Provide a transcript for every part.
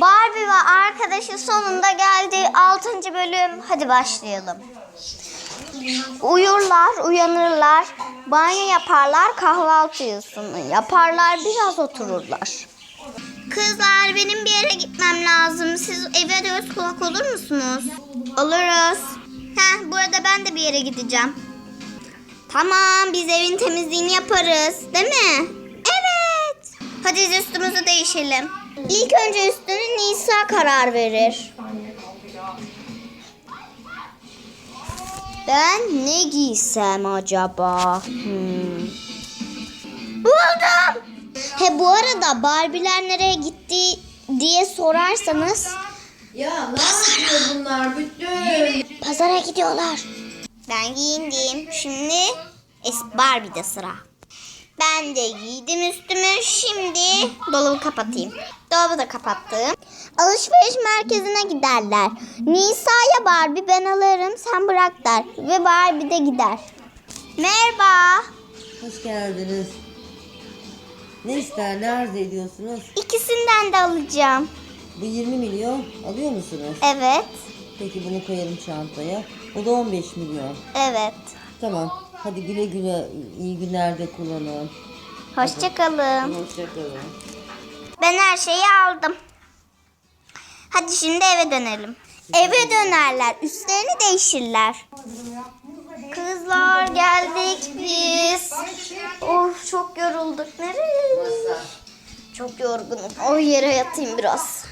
Barbie ve arkadaşı sonunda geldi. 6. bölüm. Hadi başlayalım. Uyurlar, uyanırlar, banyo yaparlar, kahvaltısını yaparlar, biraz otururlar. Kızlar benim bir yere gitmem lazım. Siz eve göz kulak olur musunuz? Oluruz. Heh, burada ben de bir yere gideceğim. Tamam biz evin temizliğini yaparız değil mi? Evet. Hadi üstümüzü değişelim. İlk önce üstünü Nisa karar verir. Ben ne giysem acaba? Hmm. Buldum. He bu arada Barbie'ler nereye gitti diye sorarsanız Ya ne yapıyor bunlar bütün? pazara gidiyorlar. Ben giyindim. Şimdi es Barbie'de sıra. Ben de giydim üstümü. Şimdi dolabı kapatayım. Dolabı da kapattım. Alışveriş merkezine giderler. Nisa'ya Barbie ben alırım sen bırak der. Ve Barbie de gider. Merhaba. Hoş geldiniz. Ne ister, ne arz ediyorsunuz? İkisinden de alacağım. Bu 20 milyon alıyor musunuz? Evet. Peki bunu koyalım çantaya. Bu da 15 milyon. Evet. Tamam. Hadi güle güle iyi günlerde kullanın. Hoşçakalın. Hoşçakalın. Ben her şeyi aldım. Hadi şimdi eve dönelim. Eve dönerler. Üstlerini değişirler. Kızlar geldik biz. Of çok yorulduk. Nereye? Çok yorgunum. O yere yatayım biraz.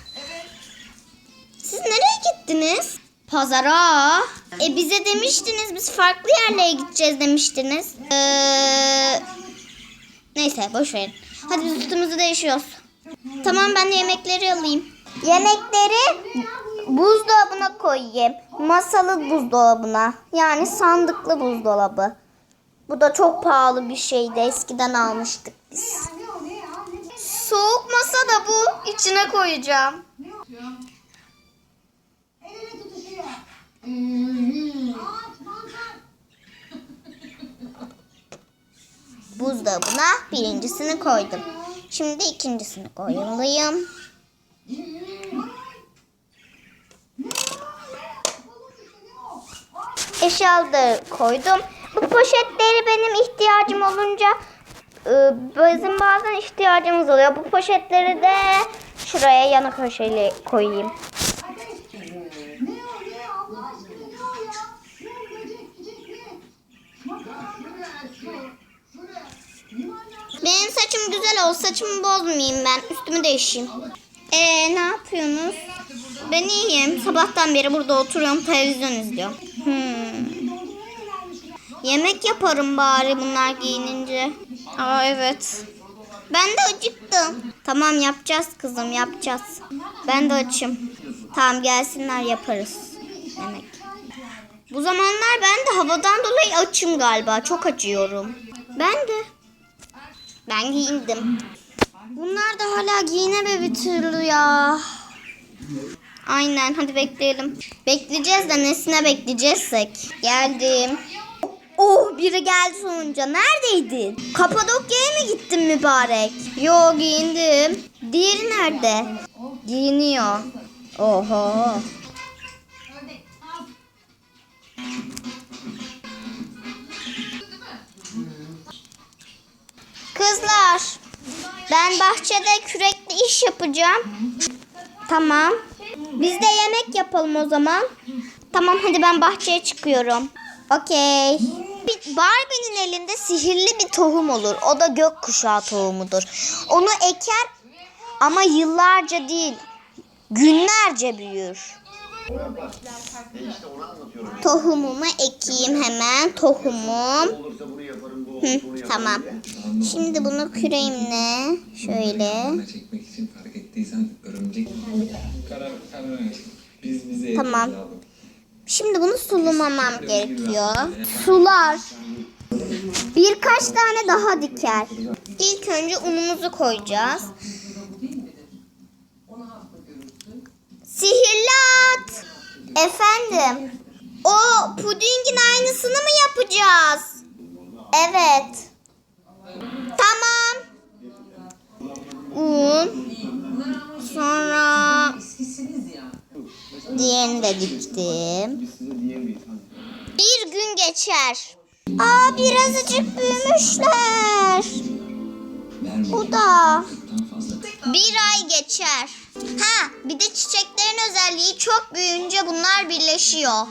Siz nereye gittiniz? Pazara. E bize demiştiniz biz farklı yerlere gideceğiz demiştiniz. Ee, neyse boş verin. Hadi biz üstümüzü değişiyoruz. Tamam ben de yemekleri alayım. Yemekleri buzdolabına koyayım. Masalı buzdolabına. Yani sandıklı buzdolabı. Bu da çok pahalı bir şeydi. Eskiden almıştık biz. Soğuk masa da bu. İçine koyacağım. Buzdolabına birincisini koydum. Şimdi ikincisini koymalıyım. Eşyaları koydum. Bu poşetleri benim ihtiyacım olunca e, bizim bazen ihtiyacımız oluyor. Bu poşetleri de şuraya yana köşeli koyayım. Benim saçım güzel olsun. Saçımı bozmayayım ben. Üstümü değişeyim. Ee ne yapıyorsunuz? Ben iyiyim. Sabahtan beri burada oturuyorum. Televizyon izliyorum. Hmm. Yemek yaparım bari bunlar giyinince. Aa evet. Ben de acıktım. Tamam yapacağız kızım yapacağız. Ben de açım. Tamam gelsinler yaparız. Yemek. Bu zamanlar ben de havadan dolayı açım galiba. Çok acıyorum. Ben de. Ben giyindim. Bunlar da hala giyinemedi bir türlü ya. Aynen hadi bekleyelim. Bekleyeceğiz de nesine bekleyeceksek. Geldim. Oh biri geldi sonunca. Neredeydin? Kapadokya'ya mı gittin mübarek? Yo giyindim. Diğeri nerede? Giyiniyor. Oho. Kızlar, ben bahçede kürekli iş yapacağım. Tamam. Biz de yemek yapalım o zaman. Tamam hadi ben bahçeye çıkıyorum. Okey. Barbie'nin elinde sihirli bir tohum olur. O da gökkuşağı tohumudur. Onu eker ama yıllarca değil, günlerce büyür. Tohumumu ekeyim hemen. Tohumum. Hı, tamam. Şimdi bunu küreğimle şöyle. Tamam. Şimdi bunu sulamamam gerekiyor. Sular. Birkaç tane daha diker. İlk önce unumuzu koyacağız. Sihirli at. Efendim. O pudingin aynısını mı yapacağız? Evet. Tamam. Un. Sonra Diğerini de diktim. Bir gün geçer. Aa birazcık büyümüşler. Bu da. Bir ay geçer. Ha bir de çiçeklerin özelliği çok büyüyünce bunlar birleşiyor.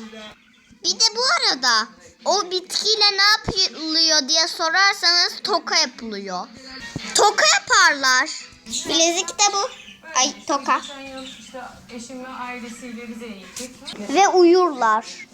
Bir de bu arada o bitkiyle ne yapılıyor diye sorarsanız toka yapılıyor. Toka yaparlar. Bilezik de bu. Ay toka. Ailesiyle gittik. Ve uyurlar.